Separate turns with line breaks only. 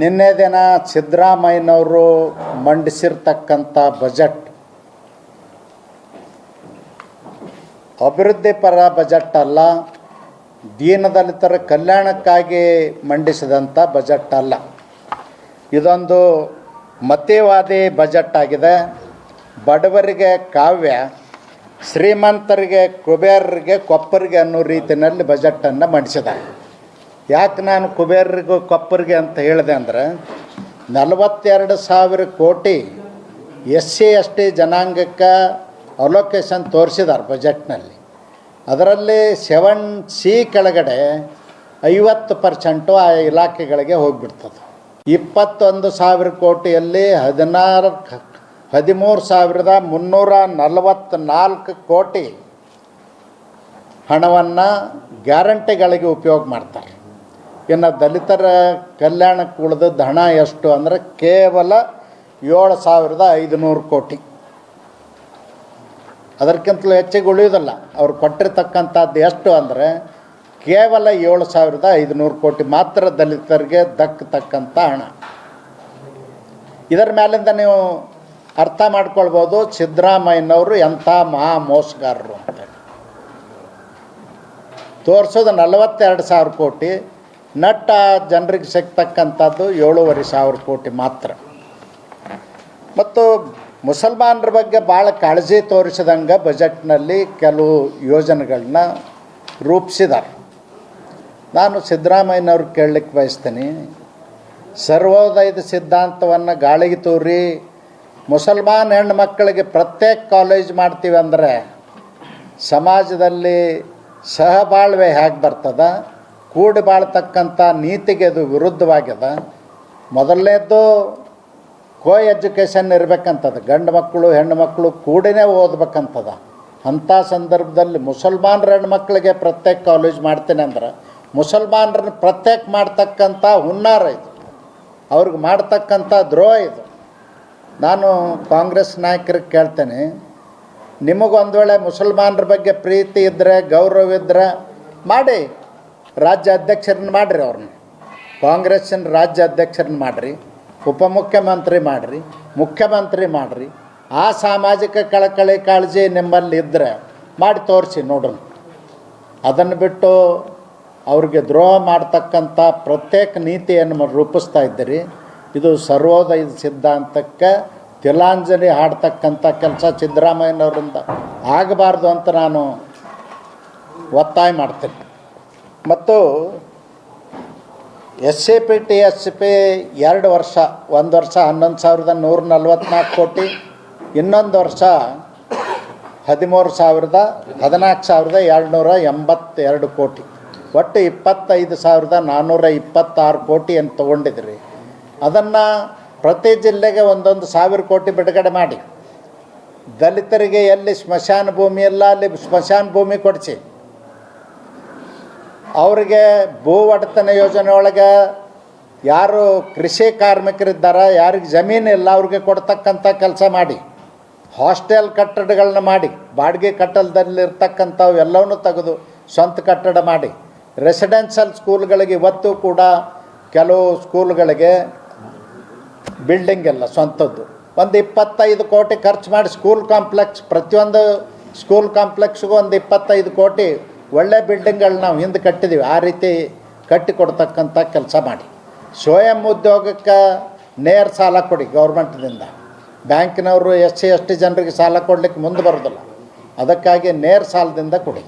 ನಿನ್ನೆ ದಿನ ಸಿದ್ದರಾಮಯ್ಯನವರು ಮಂಡಿಸಿರ್ತಕ್ಕಂಥ ಬಜೆಟ್ ಅಭಿವೃದ್ಧಿಪರ ಬಜೆಟ್ ಅಲ್ಲ ದೀನದಲಿತರ ಕಲ್ಯಾಣಕ್ಕಾಗಿ ಮಂಡಿಸಿದಂಥ ಬಜೆಟ್ ಅಲ್ಲ. ಇದೊಂದು ಮತೀವಾದಿ ಬಜೆಟ್ ಆಗಿದೆ. ಬಡವರಿಗೆ ಕಾವ್ಯ, ಶ್ರೀಮಂತರಿಗೆ ಕುಬೇರರಿಗೆ ಕೊಪ್ಪರಿಗೆ ಅನ್ನೋ ರೀತಿಯಲ್ಲಿ ಬಜೆಟನ್ನು ಮಂಡಿಸಿದ್ದಾರೆ. ಯಾಕೆ ನಾನು ಕುಬೇರರಿಗೂ ಕೊಪ್ಪರಿಗೆ ಅಂತ ಹೇಳಿದೆ ಅಂದರೆ ನಲವತ್ತೆರಡು ಸಾವಿರ crore S C S T ಜನಾಂಗಕ್ಕೆ ಅಲೋಕೇಶನ್ ತೋರಿಸಿದ್ದಾರೆ ಬಜೆಟ್ನಲ್ಲಿ. ಅದರಲ್ಲಿ ಸೆವೆನ್ ಸಿ ಕೆಳಗಡೆ ಐವತ್ತು ಪರ್ಸೆಂಟು ಆ ಇಲಾಖೆಗಳಿಗೆ ಹೋಗಿಬಿಡ್ತದೆ. ಇಪ್ಪತ್ತೊಂದು ಸಾವಿರ ಕೋಟಿಯಲ್ಲಿ ಹದಿನಾರು, ಹದಿಮೂರು ಸಾವಿರದ ಮುನ್ನೂರ ನಲವತ್ತ್ನಾಲ್ಕು ಕೋಟಿ ಹಣವನ್ನು ಗ್ಯಾರಂಟಿಗಳಿಗೆ ಉಪಯೋಗ ಮಾಡ್ತಾರೆ. ಇನ್ನು ದಲಿತರ ಕಲ್ಯಾಣಕ್ಕೆ ಉಳಿದದ್ದು ಹಣ ಎಷ್ಟು ಅಂದರೆ ಕೇವಲ ಏಳು ಸಾವಿರದ ಐದುನೂರು ಕೋಟಿ. ಅದಕ್ಕಿಂತಲೂ ಹೆಚ್ಚಿಗೆ ಉಳಿಯೋದಲ್ಲ ಅವ್ರು ಕೊಟ್ಟಿರ್ತಕ್ಕಂಥದ್ದು ಎಷ್ಟು ಅಂದರೆ ಕೇವಲ ಏಳು ಸಾವಿರದ ಐದುನೂರು ಕೋಟಿ ಮಾತ್ರ ದಲಿತರಿಗೆ ದಕ್ಕತಕ್ಕಂಥ ಹಣ. ಇದರ ಮೇಲಿಂದ ನೀವು ಅರ್ಥ ಮಾಡ್ಕೊಳ್ಬೋದು ಸಿದ್ದರಾಮಯ್ಯನವರು ಎಂಥ ಮಹಾ ಮೋಸಗಾರರು ಅಂತ ತೋರಿಸೋದು ನಲವತ್ತೆರಡು ಸಾವಿರ ಕೋಟಿ. ನಟ್ಟ ಜನರಿಗೆ ಸಿಗ್ತಕ್ಕಂಥದ್ದು ಏಳೂವರೆ ಸಾವಿರ ಕೋಟಿ ಮಾತ್ರ. ಮತ್ತು ಮುಸಲ್ಮಾನರ ಬಗ್ಗೆ ಭಾಳ ಕಾಳಜಿ ತೋರಿಸಿದಂಗೆ ಬಜೆಟ್ನಲ್ಲಿ ಕೆಲವು ಯೋಜನೆಗಳನ್ನ ರೂಪಿಸಿದ್ದಾರೆ ನಾನು ಸಿದ್ದರಾಮಯ್ಯನವ್ರು ಕೇಳಲಿಕ್ಕೆ ಬಯಸ್ತೀನಿ, ಸರ್ವೋದಯದ ಸಿದ್ಧಾಂತವನ್ನು ಗಾಳಿಗೆ ತೋರಿ, ಮುಸಲ್ಮಾನ್ ಹೆಣ್ಣು ಮಕ್ಕಳಿಗೆ ಪ್ರತ್ಯೇಕ ಕಾಲೇಜ್ ಮಾಡ್ತೀವಿ ಅಂದರೆ ಸಮಾಜದಲ್ಲಿ ಸಹಬಾಳ್ವೆ ಹೇಗೆ ಬರ್ತದ? ಕೂಡಿ ಬಾಳ್ತಕ್ಕಂಥ ನೀತಿಗೆ ಅದು ವಿರುದ್ಧವಾಗಿದೆ ಮೊದಲನೇದ್ದು ಕೋ ಎಜುಕೇಷನ್ ಇರಬೇಕಂತದ. ಗಂಡು ಮಕ್ಕಳು, ಹೆಣ್ಣು ಮಕ್ಕಳು ಕೂಡಿನೇ ಓದ್ಬೇಕಂತದ. ಅಂಥ ಸಂದರ್ಭದಲ್ಲಿ ಮುಸಲ್ಮಾನರ ಹೆಣ್ಮಕ್ಳಿಗೆ ಪ್ರತ್ಯೇಕ ಕಾಲೇಜ್ ಮಾಡ್ತೀನಿ ಅಂದ್ರೆ, ಮುಸಲ್ಮಾನರನ್ನ ಪ್ರತ್ಯೇಕ ಮಾಡ್ತಕ್ಕಂಥ ಹುನ್ನಾರ ಇದು. ಅವ್ರಿಗೆ ಮಾಡ್ತಕ್ಕಂಥ ದ್ರೋಹ ಇದು. ನಾನು ಕಾಂಗ್ರೆಸ್ ನಾಯಕರಿಗೆ ಕೇಳ್ತೇನೆ, ನಿಮಗೊಂದು ವೇಳೆ ಮುಸಲ್ಮಾನರ ಬಗ್ಗೆ ಪ್ರೀತಿ ಇದ್ದರೆ ಗೌರವ ಇದ್ದರೆ ಮಾಡಿ. ರಾಜ್ಯ ಅಧ್ಯಕ್ಷರನ್ನ ಮಾಡಿರಿ ಅವ್ರನ್ನ. ಕಾಂಗ್ರೆಸ್ಸಿನ ರಾಜ್ಯ ಅಧ್ಯಕ್ಷರನ್ನ ಮಾಡಿರಿ, ಉಪಮುಖ್ಯಮಂತ್ರಿ ಮಾಡಿರಿ, ಮುಖ್ಯಮಂತ್ರಿ ಮಾಡಿರಿ. ಆ ಸಾಮಾಜಿಕ ಕಳಕಳಿ ಕಾಳಜಿ ನಿಮ್ಮಲ್ಲಿ ಇದ್ದರೆ ಮಾಡಿ ತೋರಿಸಿ ನೋಡೋಣ. ಅದನ್ನು ಬಿಟ್ಟು ಅವ್ರಿಗೆ ದ್ರೋಹ ಮಾಡ್ತಕ್ಕಂಥ ಪ್ರತ್ಯೇಕ ನೀತಿಯನ್ನು ರೂಪಿಸ್ತಾ ಇದ್ದೀರಿ. ಇದು ಸರ್ವೋದಯ ಸಿದ್ಧಾಂತಕ್ಕೆ ತಿಲಾಂಜಲಿ ಹಾಡ್ತಕ್ಕಂಥ ಕೆಲಸ ಸಿದ್ದರಾಮಯ್ಯನವರಿಂದ ಆಗಬಾರ್ದು ಅಂತ ನಾನು ಒತ್ತಾಯ ಮಾಡ್ತೀನಿ. ಮತ್ತು S A P T S P ಎರಡು ವರ್ಷ, ಒಂದು ವರ್ಷ ಹನ್ನೊಂದು ಸಾವಿರದ ನೂರ ನಲ್ವತ್ನಾಲ್ಕು ಕೋಟಿ, ಇನ್ನೊಂದು ವರ್ಷ ಹದಿಮೂರು ಸಾವಿರದ, ಹದಿನಾಲ್ಕು ಸಾವಿರದ ಎರಡುನೂರ ಎಂಬತ್ತೆರಡು ಕೋಟಿ. ಒಟ್ಟು ಇಪ್ಪತ್ತೈದು ಸಾವಿರದ ನಾನ್ನೂರ ಇಪ್ಪತ್ತಾರು ಕೋಟಿ ಅಂತ ತೊಗೊಂಡಿದ್ರಿ ಅದನ್ನು ಪ್ರತಿ ಜಿಲ್ಲೆಗೆ ಒಂದೊಂದು ಸಾವಿರ ಕೋಟಿ ಬಿಡುಗಡೆ ಮಾಡಿ. ದಲಿತರಿಗೆ ಎಲ್ಲಿ ಸ್ಮಶಾನ ಭೂಮಿ ಇಲ್ಲ, ಅಲ್ಲಿ ಸ್ಮಶಾನ ಭೂಮಿ ಕೊಡಿಸಿ. ಅವರಿಗೆ ಭೂ ಒಡೆತನ ಯೋಜನೆ ಒಳಗೆ ಯಾರು ಕೃಷಿ ಕಾರ್ಮಿಕರಿದ್ದಾರೆ, ಯಾರಿಗೆ ಜಮೀನಿಲ್ಲ ಅವ್ರಿಗೆ ಕೊಡ್ತಕ್ಕಂಥ ಕೆಲಸ ಮಾಡಿ. ಹಾಸ್ಟೆಲ್ ಕಟ್ಟಡಗಳನ್ನ ಮಾಡಿ, ಬಾಡಿಗೆ ಕಟ್ಟಡದಲ್ಲಿರ್ತಕ್ಕಂಥವು ಎಲ್ಲವನ್ನೂ ತೆಗೆದು ಸ್ವಂತ ಕಟ್ಟಡ ಮಾಡಿ. ರೆಸಿಡೆನ್ಷಿಯಲ್ ಸ್ಕೂಲ್ಗಳಿಗೆ ಇವತ್ತು ಕೂಡ ಕೆಲವು ಸ್ಕೂಲ್ಗಳಿಗೆ ಬಿಲ್ಡಿಂಗ್ ಎಲ್ಲ ಸ್ವಂತದ್ದು. ಒಂದು ಇಪ್ಪತ್ತೈದು ಕೋಟಿ ಖರ್ಚು ಮಾಡಿ ಸ್ಕೂಲ್ ಕಾಂಪ್ಲೆಕ್ಸ್, ಪ್ರತಿಯೊಂದು ಸ್ಕೂಲ್ ಕಾಂಪ್ಲೆಕ್ಸ್ಗೂ ಒಂದು ಇಪ್ಪತ್ತೈದು ಕೋಟಿ ಒಳ್ಳೆ ಬಿಲ್ಡಿಂಗ್ಗಳು ನಾವು ಹಿಂದೆ ಕಟ್ಟಿದ್ದೀವಿ ಆ ರೀತಿ ಕಟ್ಟಿಕೊಡ್ತಕ್ಕಂಥ ಕೆಲಸ ಮಾಡಿ. ಸ್ವಯಂ ಉದ್ಯೋಗಕ್ಕೆ ನೇರ ಸಾಲ ಕೊಡಿ ಗೌರ್ಮೆಂಟ್ದಿಂದ. ಬ್ಯಾಂಕಿನವರು ಎಷ್ಟು ಎಷ್ಟು ಜನರಿಗೆ ಸಾಲ ಕೊಡಲಿಕ್ಕೆ ಮುಂದೆ ಬರೋದಿಲ್ಲ. ಅದಕ್ಕಾಗಿ ನೇರ ಸಾಲದಿಂದ ಕೊಡಿ.